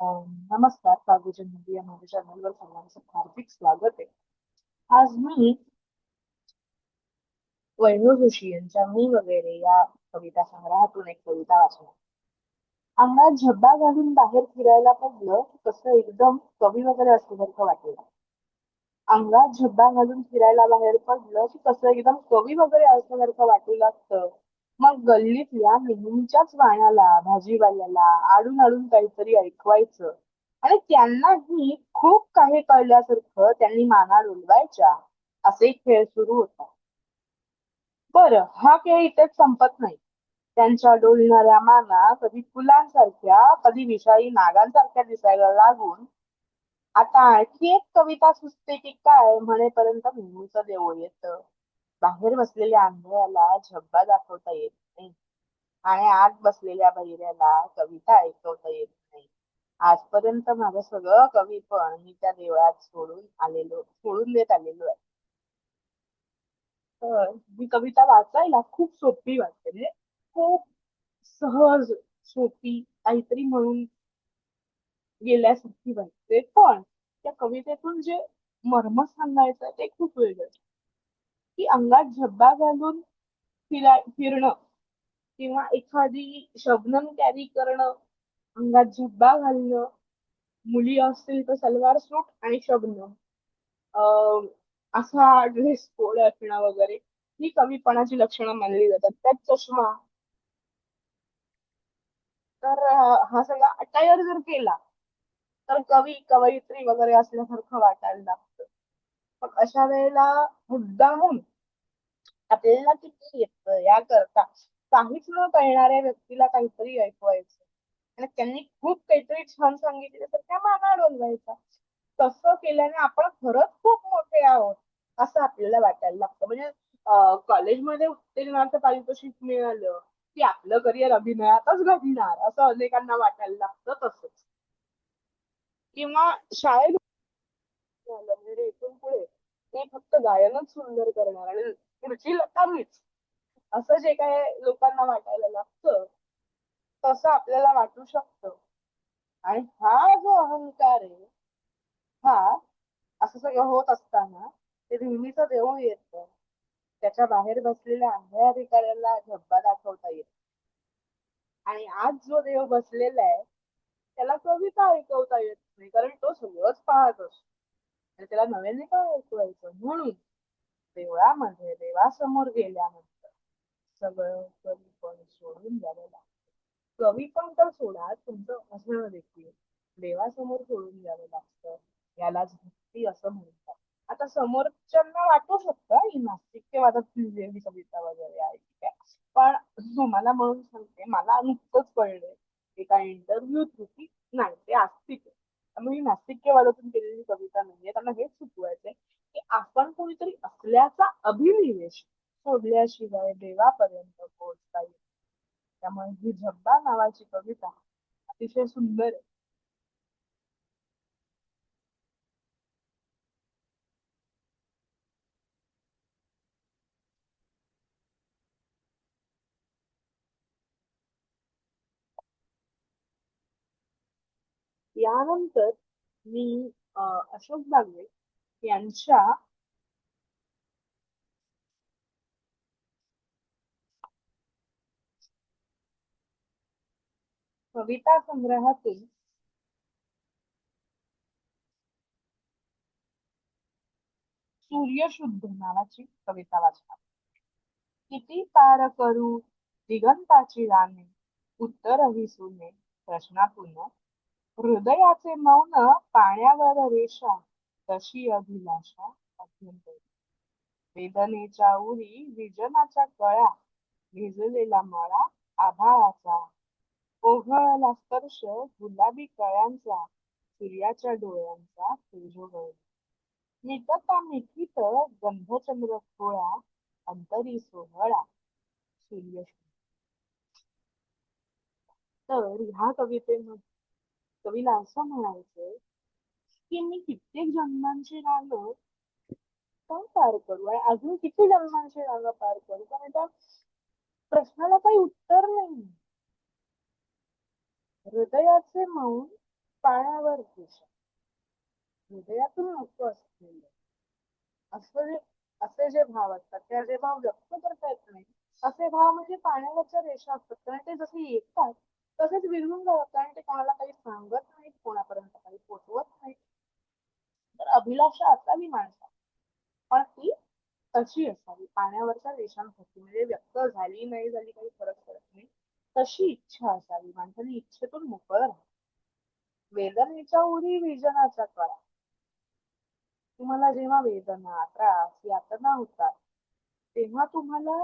नमस्कार कागोजनमध्ये या माझ्या चॅनलवर सर्वांचं हार्दिक स्वागत आहे. आज मी वैभव जोशी यांच्या मी वगैरे या कविता संग्रहातून एक कविता वाचणार. अंगात झब्बा घालून बाहेर फिरायला पडलं की कसं एकदम कवी वगैरे असल्यासारखं वाटेल. अंगात झब्बा घालून फिरायला बाहेर पडलं की कसं एकदम कवी वगैरे असल्यासारखं वाटू लागतं. मग गल्लीतल्या नेहमीच्याच वाण्याला भाजीवाल्याला आडून आडून काहीतरी ऐकवायचं. आणि त्यांनाही खूप काही कळल्यासारखं त्यांनी माना डोलवायच्या असे खेळ सुरू होता. बर हा खेळ इथेच संपत नाही. त्यांच्या डोलणाऱ्या माना कधी फुलांसारख्या कधी विषारी नागांसारख्या दिसायला लागून आता आणखी एक कविता सुचते की काय? म्हणेपर्यंत नेहमीच देऊळ येतं. बाहेर बसलेल्या आंधळ्याला झब्बा दाखवता येत नाही. आणि आत बसलेल्या बहिऱ्याला कविता ऐकवता येत नाही. आजपर्यंत माझं सगळं कवी पण मी त्या देवळात सोडून आलेलो सोडून देत आलेलो आहे. तर ही कविता वाचायला खूप सोपी वाटते म्हणजे खूप सहज सोपी काहीतरी म्हणून गेल्यासारखी वाटते. पण त्या कवितेतून जे मर्म सांगायचं ते खूप वेगळं की अंगात झब्बा घालून फिरा फिरणं किंवा एखादी शबनम कॅरी करणं अंगात झब्बा घालणं मुली असतील तर सलवार सूट आणि शबनम. अं, असा ड्रेस कोड असणं वगैरे ही कमीपणाची लक्षणं मानली जातात. त्यात चष्मा. तर हा सगळा अटायर जर केला तर कवी कवयित्री वगैरे असल्यासारखं वाटायला लागतं. मग अशा वेळेला मुद्दामून आपल्याला किती येतं याकरता काहीच न कळणाऱ्या व्यक्तीला काहीतरी ऐकवायचं. आणि त्यांनी खूप काहीतरी छान सांगितले तर त्या माना डोलवायचा तसं केल्याने आपण खरंच खूप मोठे आहोत असं आपल्याला वाटायला लागतं. म्हणजे कॉलेजमध्ये उत्तीर्णार्थ पारितोषिक मिळालं की आपलं करिअर अभिनयातच घडणार असं अनेकांना वाटायला लागतं तसंच. किंवा शाळेत झालं म्हणजे इथून पुढे ते फक्त गायनच सुंदर करणार आणि पुढची लता मीच. असं जे काय लोकांना वाटायला लागतं तसं आपल्याला वाटू शकतं. आणि हा जो अहंकार आहे हा असं सगळं होत असताना ते नेहमीच देऊ येतं. त्याच्या बाहेर बसलेल्या आंधळ्या अधिकाऱ्याला झब्बा दाखवता येत आणि आज जो देव बसलेला आहे त्याला कविता ऐकवता येत नाही कारण तो सगळंच पाहत असतो. आणि त्याला नव्याने काय ऐकवायचं म्हणून देवळामध्ये देवासमोर गेल्यानंतर सगळं कवी पण सोडून द्यावं लागतं कवी पण तर सोडा तुमचं असणं देखील देवासमोर सोडून द्यावं लागतं यालाच भक्ती असं म्हणतात आता समोरच्यांना वाटू शकतं ही नास्तिकवादात लिहिलेली कविता वगैरे आहे ठीक आहे पण तुम्हाला म्हणून सांगते मला नुकतंच कळलंय एका इंटरव्ह्यू की नाही ते आस्तिक त्यामुळे ही नास्तिकवादातून केलेली कविता नाहीये. त्यांना हेच सुचवायचंय की आपण कोणीतरी असल्याचा अभिनिवेश सोडल्याशिवाय देवापर्यंत पोहोचता येईल त्यामुळे ही झब्बा नावाची कविता अतिशय सुंदर आहे. यानंतर मी अं, अशोक बागवे यांच्या कविता संग्रहातील सूर्यशुद्ध नावाची कविता वाचणार. किती पार करू दिगंताची राने उत्तरही सुने प्रश्नातून हृदयाचे मौन पाण्यावर रेषा तशी अभिलाषा अभ्यंतर वेदनेच्या उरी विजनाच्या कळ्या भिजलेला मळा आभाळाचा. ओघळला स्पर्श गुलाबी कळ्यांचा सूर्याच्या डोळ्यांचा तेजोगळ मिटता मिठीत गंधचंद्र खोळा अंतरी सोहळा सूर्य. तर ह्या कवितेमध्ये कवीला असं म्हणायचंय की मी कित्येक जन्मांची रानं का पार करू आणि अजून किती जन्मांची रानं पार करू? कारण त्या प्रश्नाला काही उत्तर नाही. हृदयाचे मौन पाण्यावर दिशा हृदयातून नको असलेले. असं जे असे जे भाव असतात त्या जे भाव व्यक्त करता येत नाही असे भाव म्हणजे पाण्यावरच्या रेषा असतात. कारण ते जसे येतात तसेच विरघून जातात. कारण ते कोणाला काही सांगत नाहीत कोणापर्यंत काही पोचवत नाहीत तर अभिलाषा असावी माणसा पण ती तशी असावी. पाण्यावरच्या रेषांसाठी म्हणजे व्यक्त झाली नाही झाली काही फरक पडत नाही तशी इच्छा असावी. माणसाने इच्छेतून मोकळ राहा वेदनेच्या उरी विजनाच्या कळा तुम्हाला जेव्हा वेदना त्रास यातना होतात तेव्हा तुम्हाला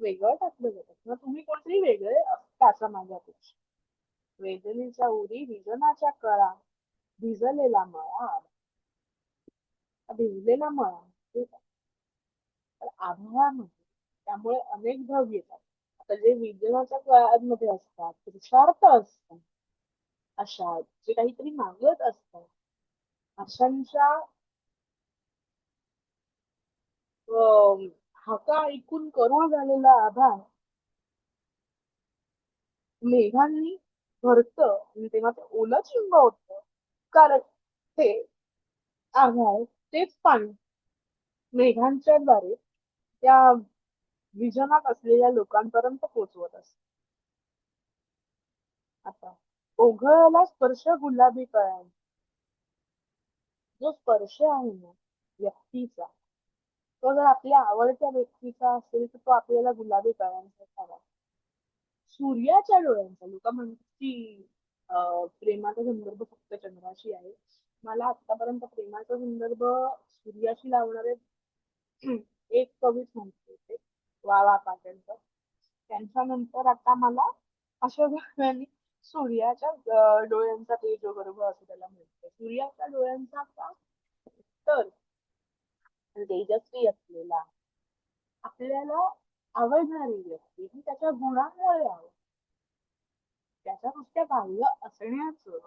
वेगळं टाकलं जातं. किंवा तुम्ही कोणतरी वेगळे असता असं माझ्यापेक्षा वेदनेच्या उरी विजनाच्या कळा भिजलेला मळा भिजलेला मळा तर आभाळामध्ये त्यामुळे अनेक भाग येतात. आता जे विज्ञानाच्या काळामध्ये असतात पुरुषार्थ असतात अशा जे काहीतरी मागत असतात अशांच्या हाका ऐकून करुण झालेला आभाळ मेघांनी भरत आणि तेव्हा ते ओलं चिंब होत. कारण ते आभाळ तेच पाणी. मेघांच्या द्वारे त्या विजनात असलेल्या लोकांपर्यंत पोहोचवत असत. आता ओघळला स्पर्श गुलाबी कळा जो स्पर्श आहे ना व्यक्तीचा तो जर आपल्या आवडत्या व्यक्तीचा असेल तर तो आपल्याला गुलाबी कळ्यांचा हवा. सूर्याच्या डोळ्यांचा लोक म्हणतात की प्रेमाचा संदर्भ फक्त चंद्राशी आहे. मला आतापर्यंत प्रेमाचा संदर्भ सूर्याशी लावणारे एक कवीच म्हणते होते वा वा पाटणकर त्यांच्यानंतर आता मला अशोक सूर्याच्या डोळ्यांचा तेजोगर्भ असं त्याला म्हणते सूर्याच्या डोळ्यांचा का तर तेजस्वी असलेला आपल्याला आवडणारी व्यक्ती ही त्याच्या गुणांमुळे आवड त्याच्या नुसत्या बाह्य असण्याचं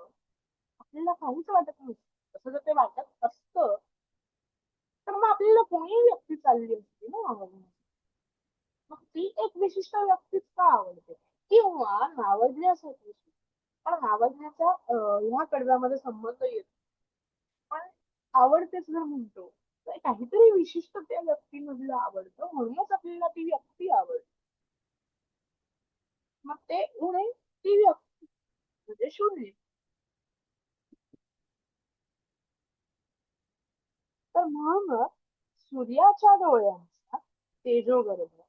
आपल्याला काहीच वाटत नसतं तसं जर ते वाटत असत तर मग आपल्याला कोणी व्यक्ती चालली असते ना आवडण्याची मग ती एक विशिष्ट व्यक्तीच का आवडते? किंवा नावडण्यासाठी पण नावडण्याचा ह्या कडव्यामध्ये संबंध येतो पण आवडतेच जर म्हणतो तर काहीतरी विशिष्ट त्या व्यक्तीमधलं आवडतं. म्हणूनच आपल्याला ती व्यक्ती आवडते. मग ते उणे ती व्यक्ती. म्हणजे शून्य. तर म्हणूनच सूर्याच्या डोळ्यांचा तेजोगर्भ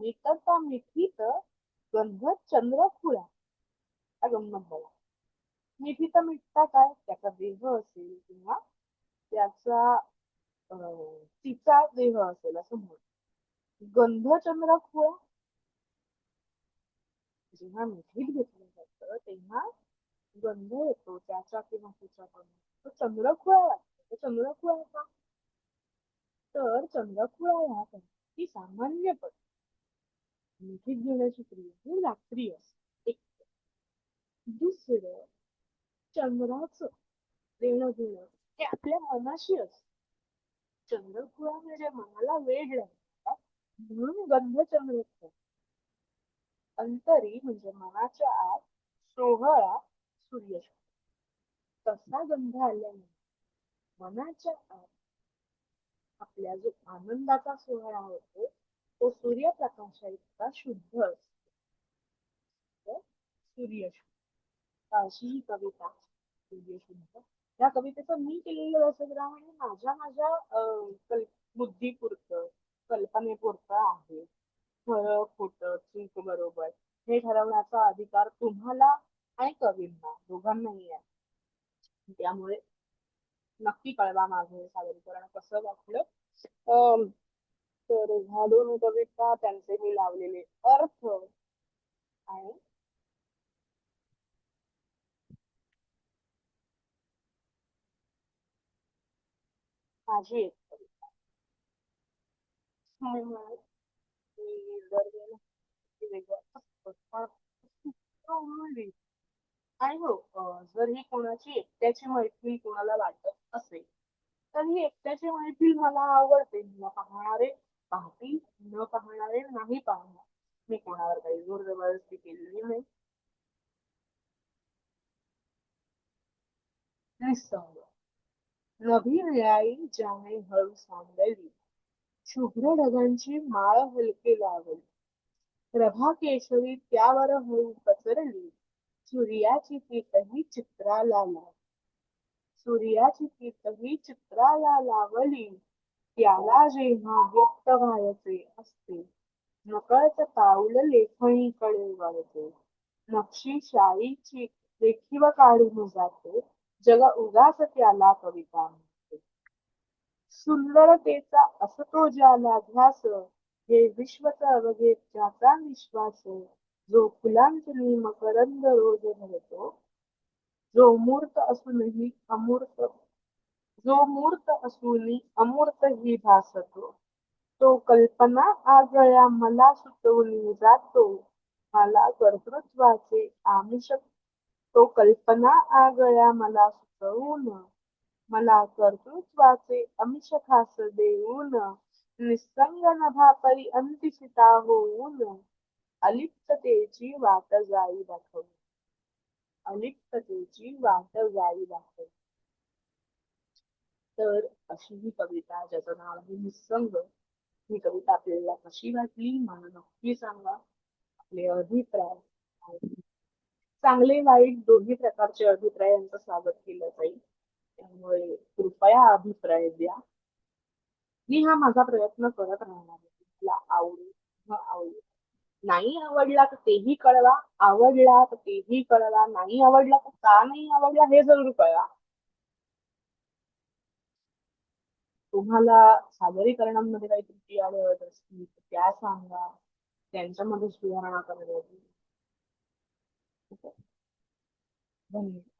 मिटता मिठीत गंध चंद्र खुळा हा गंमत बघा. मिठीत मिठता काय? त्याचा देह असेल किंवा त्याचा तिचा देह असेल असं म्हणून गंध चंद्र खुळा जेव्हा मिठीत घेतलं जातं तेव्हा गंध येतो त्याचा किंवा तिच्याकडून तो चंद्रखुळा लागतो. चंद्रकुळा का तर चंद्रखुळा ह्या ही सामान्य पद्धत. लिखित घेण्याची क्रिया ही रात्री असते. एक. दुसरं चंद्राचं देणं घेणं हे आपल्या मनाशी असत. चंद्रखुळा म्हणजे मनाला वेळ लागतात म्हणून गंध चंद्र अंतरी म्हणजे मनाच्या आत सोहळा सूर्य तसा गंध आल्याने मनाच्या आत आपल्या जो आनंदाचा सोहळा होतो तो सूर्यप्रकाशा इतका शुद्ध असतो. हो? सूर्य अशी ही कविता सूर्यशुद्ध. या कवितेचं मी केलेलं रसग्रहण हे माझ्या माझ्या बुद्धीपुरतं कल्पनेपुरतं आहे. खरं खोट चूक बरोबर हे ठरवण्याचा अधिकार तुम्हाला आणि कवींना दोघांनाही आहे. त्यामुळे नक्की कळवा माझं सादरीकरण कसं वाटलं तर ह्या दोन कविता त्यांचे मी लावलेले अर्थ आणि माझी एक कविता. आणि हो जर ही कोणाची एकट्याची मैत्री कोणाला वाटत तर ही एकट्याची मैफिल मला आवडते. न पाहणारे पाहतील न पाहणारे नाही पाहणार. मी कोणावर काही जोर जबरदस्ती केलेली नाही. निसंग नभी ज्याने हळू सांडली शुभ्र ढगांची माळ हलके लावली. प्रभा केशरी त्यावर हळू पसरली. सूर्याची पीतही चित्राला लावली. सूर्याची पीतही चित्राला लावली. त्याला जेव्हा व्यक्त व्हायचे असते नकळत पाऊल लेखणीकडे वळते. नक्षी शाईची रेखीव काढून जाते जग उगाच त्याला कविता म्हणते. सुंदरतेचा असतो ज्याला ध्यास हे विश्वच अवघे ज्याचा विश्वास जो फुलांजली मकरंद रोज भरतो जो मूर्त असूनही अमूर्त जो मूर्त असूनही अमूर्त ही भासतो तो कल्पना आगळ्या मला सुचवून जातो. मला कर्तृत्वाचे आमिष तो कल्पना आगळ्या मला सुचवून मला कर्तृत्वाचे अमिष खास देऊन निसंग नभा परी अंतिशिता होऊन अलिप्ततेची वाट जाई दाखवून अलिप्ततेची वाट जाई तर अशी ही कविता ज्याचं नाव आहे निसंग. ही कविता आपल्याला कशी वाटली? मला नक्की सांगा. आपले अभिप्राय चांगले वाईट दोन्ही प्रकारचे अभिप्राय यांचं स्वागत केलं जाईल. त्यामुळे कृपया अभिप्राय द्या. मी हा माझा प्रयत्न करत राहणार आहे. मला आवडेल. न आवडेल. नाही आवडला तर तेही कळवा. आवडला तर तेही कळवा. नाही आवडला तर का नाही आवडला हे जरूर कळवा. तुम्हाला सादरीकरणांमध्ये काही त्रुटी आढळत असतील तर त्या सांगा. त्यांच्यामध्ये सुधारणा करायला धन्यवाद.